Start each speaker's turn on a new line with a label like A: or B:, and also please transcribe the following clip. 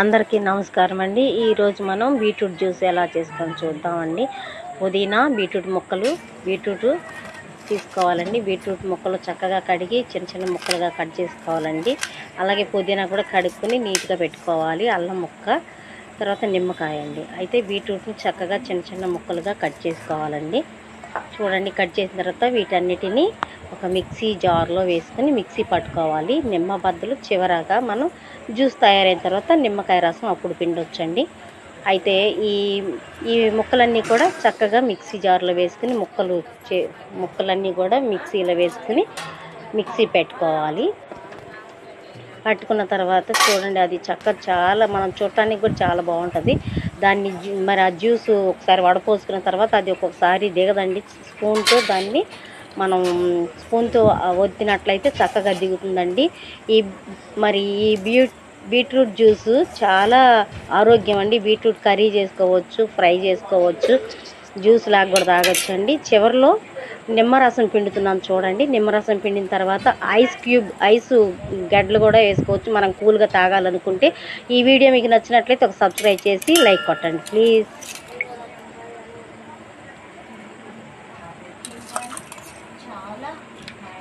A: అందరికీ నమస్కారం అండి. ఈరోజు మనం బీట్రూట్ జ్యూస్ ఎలా చేస్తాం చూద్దామండి. పుదీనా బీట్రూట్ ముక్కలు బీట్రూట్ తీసుకోవాలండి. బీట్రూట్ ముక్కలు చక్కగా కడిగి చిన్న చిన్న ముక్కలుగా కట్ చేసుకోవాలండి. అలాగే పుదీనా కూడా కడుక్కొని నీట్గా పెట్టుకోవాలి. అల్లం ముక్క తర్వాత నిమ్మకాయ అండి. అయితే బీట్రూట్ని చక్కగా చిన్న చిన్న ముక్కలుగా కట్ చేసుకోవాలండి. చూడండి కట్ చేసిన తర్వాత వీటన్నిటిని ఒక మిక్సీ జార్లో వేసుకొని మిక్సీ పట్టుకోవాలి. నిమ్మ బద్దలు చివరగా మనం జ్యూస్ తయారైన తర్వాత నిమ్మకాయ రసం అప్పుడు పిండొచ్చండి. అయితే ఈ ఈ ముక్కలన్నీ కూడా చక్కగా మిక్సీ జార్లో వేసుకుని ముక్కలు చే ముక్కలన్నీ కూడా మిక్సీలో వేసుకుని మిక్సీ పెట్టుకోవాలి. పట్టుకున్న తర్వాత చూడండి అది చక్క చాలా మనం చూడటానికి కూడా చాలా బాగుంటుంది. దాన్ని జ్యూ- మరి ఆ జ్యూస్ ఒకసారి వడపోసుకున్న తర్వాత అది ఒక్కొక్కసారి దిగదండి. స్పూన్తో దాన్ని మనం స్పూన్తో వద్దినట్లయితే చక్కగా దిగుతుందండి. ఈ మరి ఈ బీట్ బీట్రూట్ జ్యూస్ చాలా ఆరోగ్యం అండి బీట్రూట్ కర్రీ చేసుకోవచ్చు ఫ్రై చేసుకోవచ్చు. జ్యూస్ లాగా కూడా తాగొచ్చు అండి చివరిలో నిమ్మరసం పిండుతున్నాం చూడండి. నిమ్మరసం పిండిన తర్వాత ఐస్ క్యూబ్ ఐస్ గడ్డలు కూడా వేసుకోవచ్చు. మనం కూల్గా తాగాలనుకుంటే ఈ వీడియో మీకు నచ్చినట్లయితే ఒక సబ్స్క్రైబ్ చేసి లైక్ కొట్టండి. ప్లీజ్. 好了。